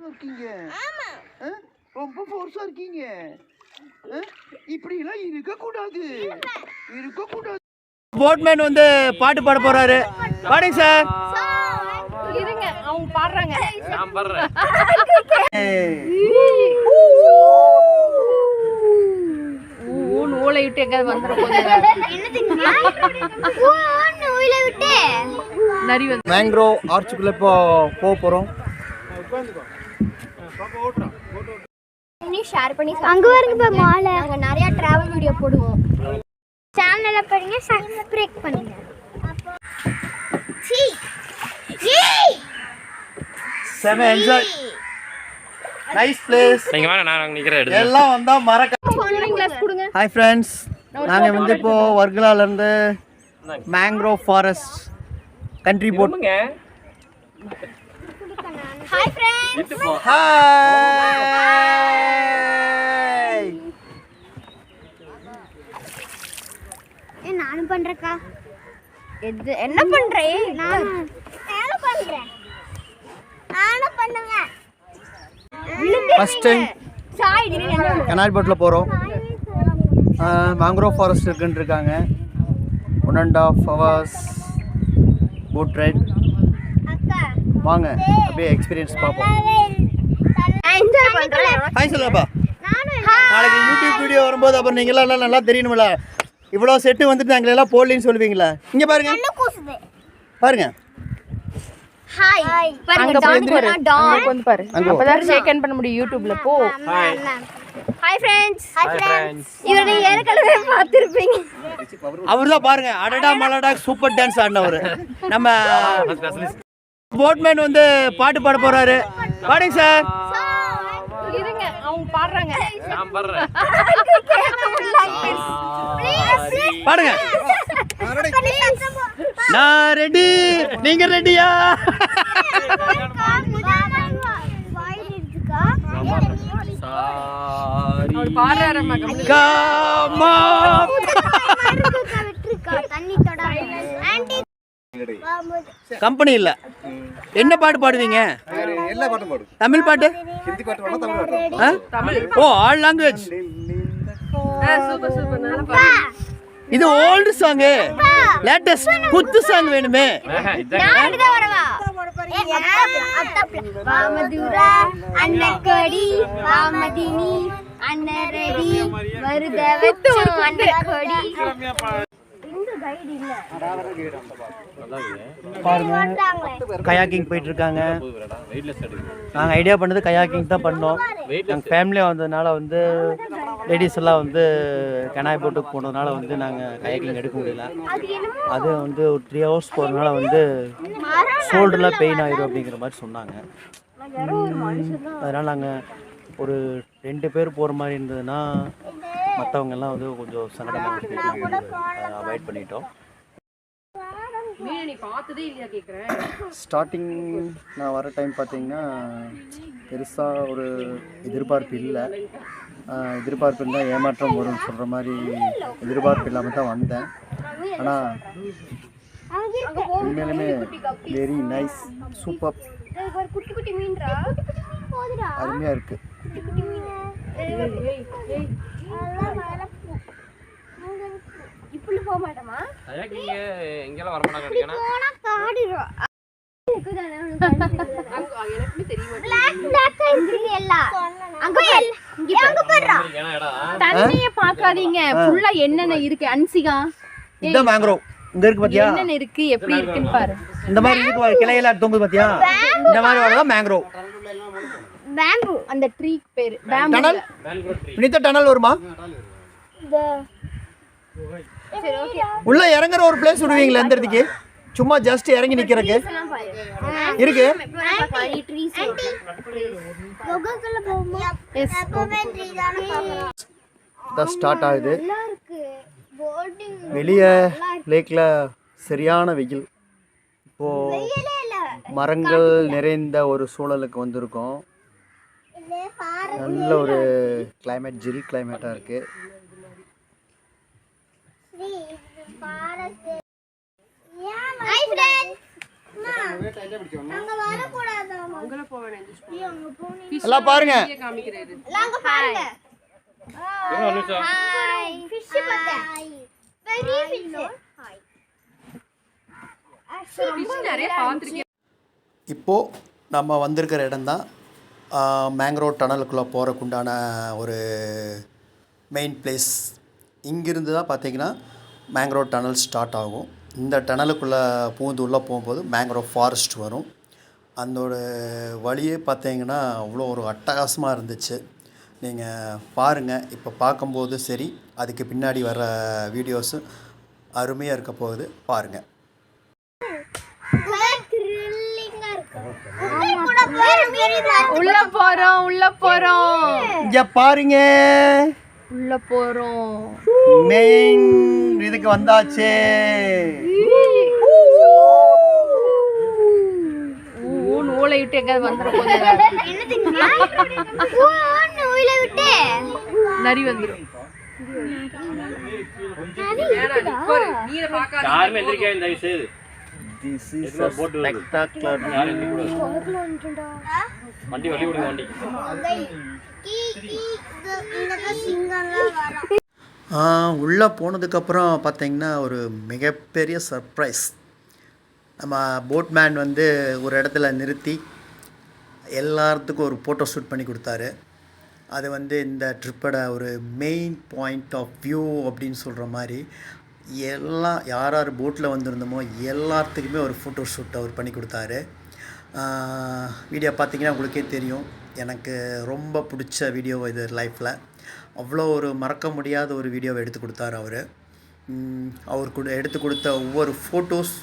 இருக்கீங்க? ரொம்ப ஃபோர்ஸா இருக்கீங்க? இப்படிலாம் இருக்கக்கூடாது இருக்கக்கூடாது போட்மேன் வந்து பாட்டு பாட போறாரு பாடுங்க சார் இருங்க அவங்க பாடுறாங்க நான் படுறேன் ஊன் ஊலை விட்டு எங்காவது போகுது நரி வந்து மேங்க்ரோ ஆர்ச்சுக்குள்ள இப்போ போக போறோம் ஷேர் பண்ணி அங்க வருங்க இப்ப மாலை நாங்க நிறைய டிராவல் வீடியோ போடுவோம் சேனல்ல பாருங்க சப்ஸ்கிரைப் பண்ணுங்க செம என்ஜாய் நைஸ் பிளேஸ் நீங்க வாங்க நான் அங்க நிக்கிறேன் எடுத்து எல்லாம் வந்தா மறக்க ஆன்லைன் கிளாஸ் கொடுங்க. ஹாய் ஃப்ரெண்ட்ஸ் நாங்கள் வந்து இப்போ வர்கலால இருந்து mangrove forest country boat hi friends hi நானும் பண்றேக்கா எது என்ன பண்றேன் நான் நானும் பண்றேன். நானும் பண்ணுவேன் ஃபர்ஸ்ட் டைம் சாய் கனாரி போட்டில் போகிறோம் மேங்க்ரோவ் ஃபாரஸ்ட் இருக்குன்னு இருக்காங்க. One and half hours boat ride வாங்க அப்படியே எக்ஸ்பீரியன்ஸ் பார்ப்போம். என்ஜாய் பண்றேன். ஹாய் சொல்லுப்பா. நானும் நாளைக்கு யூடியூப் வீடியோ வரும்போது அப்புறம் நீங்களாம் எல்லாம் நல்லா தெரியணுமில்ல இவ்வளோ செட்டு வந்துட்டு நாங்கள் எல்லாம் போடலின்னு சொல்லுவீங்களா? இங்கே பாருங்க. என்ன கூசுது. பாருங்க. ஹாய் அங்க போய் பாரு அங்க வந்து பாரு. அங்க போ. அப்பதான் ஷேக் ஹேண்ட் பண்ண முடியும் யூடியூப்ல போ. ஹாய் ஃப்ரெண்ட்ஸ் ஹாய் ஃப்ரெண்ட்ஸ் இவரை ஏற்கனவே பார்த்திருப்பீங்க. அவர் தான் பாருங்க. அடடா மலடா சூப்பர் டான்ஸ் ஆடினவர். நம்ம போட்மேன் வந்து பாட்டு பாட போறாரு. பாடுங்க சார் இருங்க அவங்க பாடுறாங்க. நான் படுறேன். பாடுங்க. நான் ரெடி நீங்க ரெடியா பாடுறாரு. காமா. தண்ணி தொட ஆண்டி கம்பெனி இல்ல. என்ன பாட்டு பாடுவீங்க? எல்லா பாட்டும் தமிழ் பாட்டு? ஹிந்தி பாட்டு வேணா தமிழ் பாட்டு ஆ? Oh all language super super. நல்லா பாடு இது ஓல்டு சாங் லேட்டஸ்ட் புத்து சாங் வேணுமே. வருத பாருங்க. கயாக்கிங் போயிட்டு இருக்காங்க நாங்கள் ஐடியா பண்ணது கயாக்கிங் தான் பண்ணோம். நாங்கள் ஃபேமிலியாக வந்ததுனால வந்து லேடிஸ் எல்லாம் வந்து கெனாய் போட்டுக்கு போனதுனால வந்து நாங்கள் கயாக்கிங் எடுக்க முடியல. அது வந்து ஒரு த்ரீ ஹவர்ஸ் போகிறதுனால வந்து ஷோல்டர்லாம் பெயின் ஆயிரும் அப்படிங்கிற மாதிரி சொன்னாங்க. அதனால் நாங்கள் ஒரு ரெண்டு பேர் போகிற மாதிரி இருந்ததுன்னா மற்றவங்க எல்லாம் வந்து கொஞ்சம் சங்கடமாக அவாய்ட் பண்ணிட்டோம். மீன் நீ பார்த்ததே இல்லையா கேக்குறேன். ஸ்டார்டிங் நான் வர டைம் பார்த்தீங்கன்னா பெருசாக ஒரு எதிர்பார்ப்பு இல்லை. எதிர்பார்ப்பு இருந்தால் ஏமாற்றம் வரும்னு சொல்கிற மாதிரி எதிர்பார்ப்பு இல்லாமல் தான் வந்தேன். ஆனால் உண்மையிலுமே வெரி நைஸ் சூப்பர் அருமையாக இருக்குது இப்படி போக மாட்டோமா நீங்க எங்கெல்லாம் வர மாட்டாங்க நினைக்கிறேன். போனா ஃபுல்லா என்னென்ன இருக்கு? அன்சிகா. இதுதான் மேங்க்ரோவ் இங்கே இருக்கு பார்த்தியா என்னென்ன இருக்கு? எப்படி இருக்குன்னு பாரு. இந்த மாதிரி இருக்கு பாரு, தொங்குது பார்த்தியா இந்த மாதிரி வரதான் மேங்க்ரோவ் பேம்பு அந்த ட்ரீ பேரு. பேம்பு டனல் டனல் வருமா? உள்ள இறங்குற ஒரு பிளேஸ் விடுவீங்களா எந்த இடத்துக்கு? சும்மா ஜஸ்ட் இறங்கி நிக்கிறதுக்கு. இருக்கு. தான் ஸ்டார்ட் ஆகுது. வெளியே லேக்கில் சரியான வெயில். இப்போ மரங்கள் நிறைந்த ஒரு சூழலுக்கு வந்திருக்கோம். நல்ல ஒரு climate ஜில் கிளைமேட்டாக இருக்குது ஹாய் ஃப்ரெண்ட்ஸ் அங்க வரக்கூடாது போக வேணாம் எல்லாம் பாருங்க காமிக்கிறாரு நாங்க பாருங்க ஒரு நிமிஷம் ஹாய் ஃபிஷ் பார்த்தேன் பெரிய ஃபிஷ் ஃபிஷ் நிறைய பார்த்துருக்கேன். இப்போது நம்ம வந்திருக்கிற இடம்தான் மேங்க்ரோவ் டனலுக்குள்ளே போகிறக்குண்டான ஒரு மெயின் பிளேஸ் இங்கிருந்து தான் பார்த்தீங்கன்னா மேங்க்ரோவ் டனல் ஸ்டார்ட் ஆகும். இந்த டனலுக்குள்ளே பூந்து உள்ளே போகும்போது மேங்க்ரோவ் ஃபாரஸ்ட் வரும். அதோட வழியே பார்த்தீங்கன்னா அவ்வளோ ஒரு அட்டகாசமாக இருந்துச்சு. நீங்கள் பாருங்கள் இப்போ பார்க்கும்போது சரி அதுக்கு பின்னாடி வர வீடியோஸு அருமையாக இருக்க போகுது. பாருங்கள் உள்ள போறோம் உள்ள போறோம். இங்கே பாருங்க. உள்ள போறோம். மெயின் இதுக்கு வந்தாச்சு. ஊ நூலை விட்டு எங்க வந்துட போகுது என்ன தெரியுமா நூல விட்டு நரி வந்துடும் யாருமே திஸ் இஸ் வண்டி வழி விடுங்க வண்டி கீ கீ இந்த சிங்கம்லாம் வரும் உள்ளே போனதுக்கப்புறம் பார்த்தீங்கன்னா ஒரு மிகப்பெரிய சர்ப்ரைஸ் நம்ம போட்மேன் வந்து ஒரு இடத்துல நிறுத்தி எல்லாத்துக்கும் ஒரு ஃபோட்டோ ஷூட் பண்ணி கொடுத்தாரு. அது வந்து இந்த ட்ரிப்போட ஒரு மெயின் பாயிண்ட் ஆஃப் வியூ அப்படின்னு சொல்கிற மாதிரி எல்லாம் யார் யார் போட்டில் வந்திருந்தோமோ எல்லாத்துக்குமே ஒரு ஃபோட்டோ ஷூட் அவர் பண்ணி கொடுத்தாரு. வீடியோ பார்த்தீங்கன்னா உங்களுக்கே தெரியும். எனக்கு ரொம்ப பிடிச்ச வீடியோ இது லைஃப்பில் அவ்வளோ ஒரு மறக்க முடியாத ஒரு வீடியோவை எடுத்து கொடுத்தாரு அவர். அவர் கொடு எடுத்து கொடுத்த ஒவ்வொரு ஃபோட்டோஸ்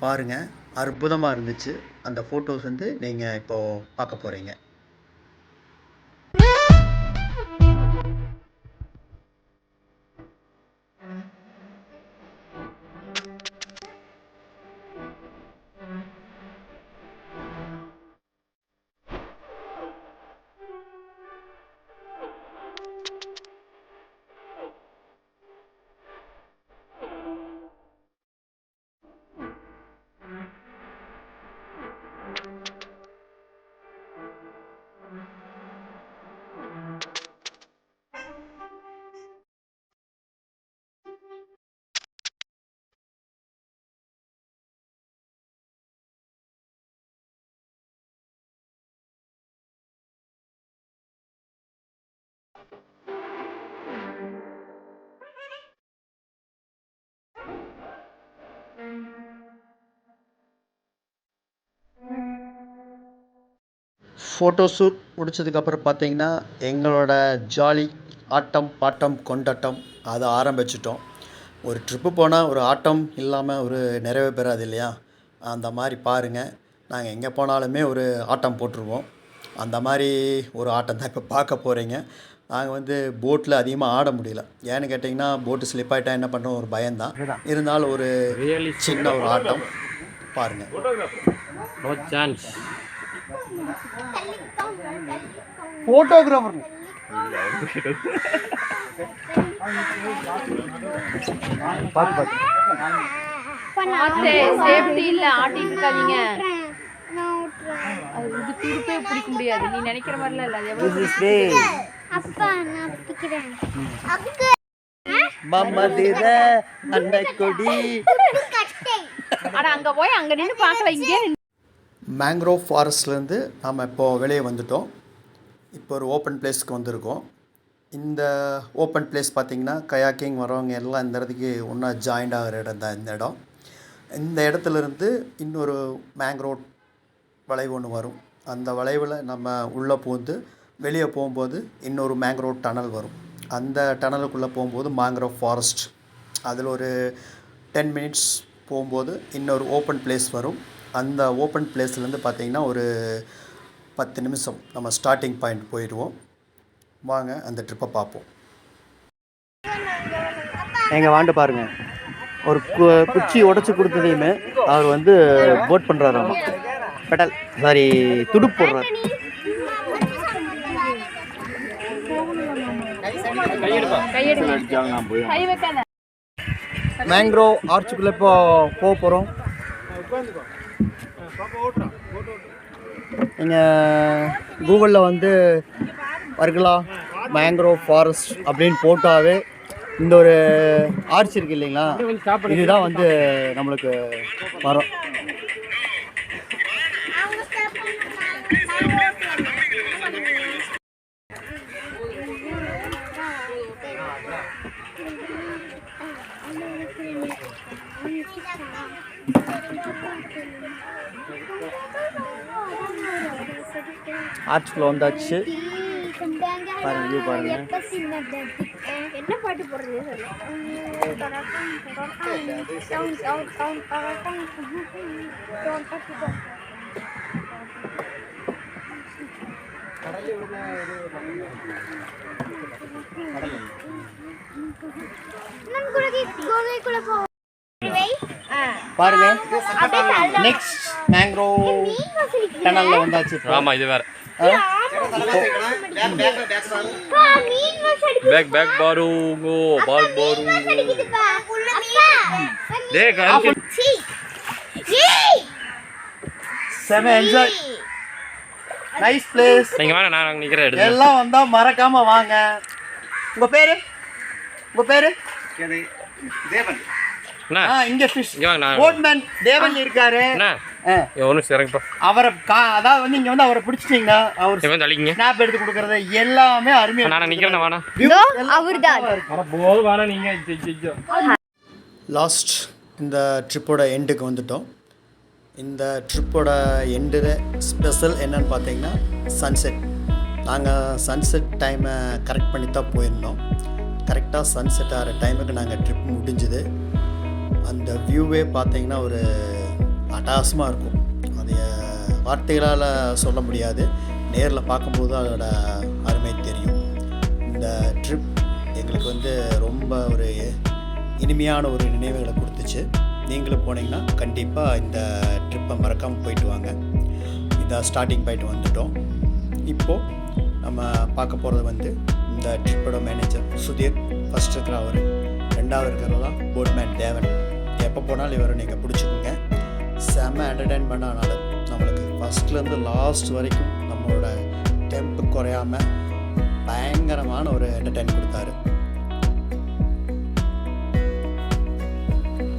பாருங்கள் அற்புதமாக இருந்துச்சு. அந்த ஃபோட்டோஸ் வந்து நீங்கள் இப்போது பார்க்க போகிறீங்க ஃபோட்டோ ஷூட் முடிச்சதுக்கப்புறம் பார்த்தீங்கன்னா எங்களோட ஜாலி ஆட்டம் பாட்டம் கொண்டாட்டம் அதை ஆரம்பிச்சிட்டோம். ஒரு ட்ரிப்பு போனால் ஒரு ஆட்டம் இல்லாமல் ஒரு நிறைவே பெறாது இல்லையா? அந்த மாதிரி பாருங்கள் நாங்கள் எங்கே போனாலுமே ஒரு ஆட்டம் போட்டுருவோம். அந்த மாதிரி ஒரு ஆட்டம் தான் இப்போ பார்க்க போகிறீங்க நாங்கள் வந்து போட்டில் அதிகமாக ஆட முடியல. ஏன்னு கேட்டிங்கன்னா போட்டு ஸ்லிப் ஆகிட்டா என்ன பண்ணுறோம் ஒரு பயம்தான். இருந்தாலும் ஒரு சின்ன ஒரு ஆட்டம். பாருங்கள் நோ சான்ஸ் ஃபோட்டோகிராஃபர் பார்த்து பார்த்து. சேஃப்டி இல்ல ஆட்டிட்டு இருக்காதீங்க. இது துருப்பே பிடிக்க முடியாது. நீ நினைக்கிற மாதிரிலாம் இல்ல. அது வே அப்பா நான் பிடிக்கிறேன். அக்கு மம்மதிர அண்டை கொடி. கட்டை ஆனா அங்க போய் அங்க நின்னு பார்க்கல இங்கே மேங்க்ரோவ் ஃபாரஸ்ட்லேருந்து நாம் இப்போது வெளியே வந்துட்டோம். இப்போ ஒரு ஓப்பன் பிளேஸ்க்கு வந்திருக்கோம். இந்த ஓப்பன் பிளேஸ் பார்த்திங்கன்னா கயாக்கிங் வரவங்க எல்லாம் இந்த இடத்துக்கு ஒன்றா ஜாயிண்ட் ஆகிற இடம் தான் இந்த இடம். இந்த இடத்துலேருந்து இன்னொரு மேங்க்ரோவ் வளைவு ஒன்று வரும். அந்த வளைவில் நம்ம உள்ளே பூந்து வெளியே போகும்போது இன்னொரு மேங்க்ரோவ் டனல் வரும். அந்த டனலுக்குள்ளே போகும்போது மேங்க்ரோவ் ஃபாரஸ்ட் அதில் ஒரு டென் மினிட்ஸ் போகும்போது இன்னொரு ஓப்பன் பிளேஸ் வரும். அந்த ஓப்பன் பிளேஸ்லேருந்து பார்த்தீங்கன்னா ஒரு பத்து நிமிஷம் நம்ம ஸ்டார்டிங் பாயிண்ட் போயிடுவோம். வாங்க அந்த ட்ரிப்பை பார்ப்போம். எங்கள் வாண்டு பாருங்கள் ஒரு கு- குச்சி உடச்சி கொடுத்ததையுமே அவர் வந்து போட் பண்ணுறாராமா பெடல் சாரி துடுப்பு வைக்காத மேங்க்ரோவ் ஆர்ச்சுக்குள்ளே இப்போ போக போகிறோம் நீங்கள் கூகுளில் வந்து வர்கலா மேங்க்ரோவ் ஃபாரஸ்ட் அப்படின்னு போட்டாவே இந்த ஒரு ஆர்ச் இருக்கு இல்லைங்களா? இதுதான் வந்து நம்மளுக்கு வரும் ஆர்ச்சுக்குள்ளே வந்தாச்சு. பாருங்க வியூ பாருங்க. என்ன பாட்டு போடுறது? பாருங்க. நெக்ஸ்ட் மேங்க்ரோவ் டனலில் வந்தாச்சு. ஆமா இது வேற. பேக் பேக் பாருங்கோ பாக் பாருங்கோ டேய். ஏய். செம என்ஜாய் நைஸ் பிளேஸ் நீங்க வேணா நான் நிக்கிறேன் எடுத்து எல்லாம் வந்தா மறக்காம வாங்க. உங்க பேரு? உங்க பேரு? தேவன். என்ன ஆ இங்க ஃபிஷ் இங்க வாங்க நான் போட்மேன் தேவன் இருக்காரு. என்ன ஆ, ஒன்று சிறங்கப்பா அவரை கா அதாவது வந்து இங்க வந்து அவரை பிடிச்சிட்டீங்கன்னா அவர் ஸ்னாப் எடுத்து கொடுக்கறது எல்லாமே அருமையா நான் வேணா வேணா. லாஸ்ட் இந்த ட்ரிப்போட எண்டுக்கு வந்துட்டோம். இந்த ட்ரிப்போட எண்டில் ஸ்பெஷல் என்னன்னு பார்த்தீங்கன்னா சன்செட் நாங்கள் சன்செட் டைமை கரெக்ட் பண்ணி தான் போயிருந்தோம். கரெக்டாக சன்செட் ஆகிற டைமுக்கு நாங்கள் ட்ரிப் முடிஞ்சுது. அந்த வியூவே பார்த்தீங்கன்னா ஒரு அட்டகாசமாக இருக்கும். அதைய வார்த்தைகளால் சொல்ல முடியாது. நேரில் பார்க்கும்போது அதோட அருமை தெரியும். இந்த ட்ரிப் எங்களுக்கு வந்து ரொம்ப ஒரு இனிமையான ஒரு நினைவுகளை கொடுத்துச்சு. நீங்களும் போனீங்கன்னா கண்டிப்பாக இந்த ட்ரிப்பை மறக்காமல் போயிட்டு வாங்க. இந்த ஸ்டார்டிங் பாயிண்ட் வந்துட்டோம். இப்போது நம்ம பார்க்க போகிறது வந்து இந்த ட்ரிப்போட மேனேஜர் சுதீர் ஃபஸ்ட் இருக்கிற அவர். ரெண்டாவது இருக்கிறதா போட்மேன் தேவன். எப்போ போனாலும் இவரை நீங்கள் பிடிச்சிக்கோங்க. செம்ம என்டர்டைன் பண்ணனால நம்மளுக்கு ஃபஸ்ட்லேருந்து லாஸ்ட் வரைக்கும் நம்மளோட டெம்ப் குறையாமல் பயங்கரமான ஒரு என்டர்டெயின் கொடுத்தாரு.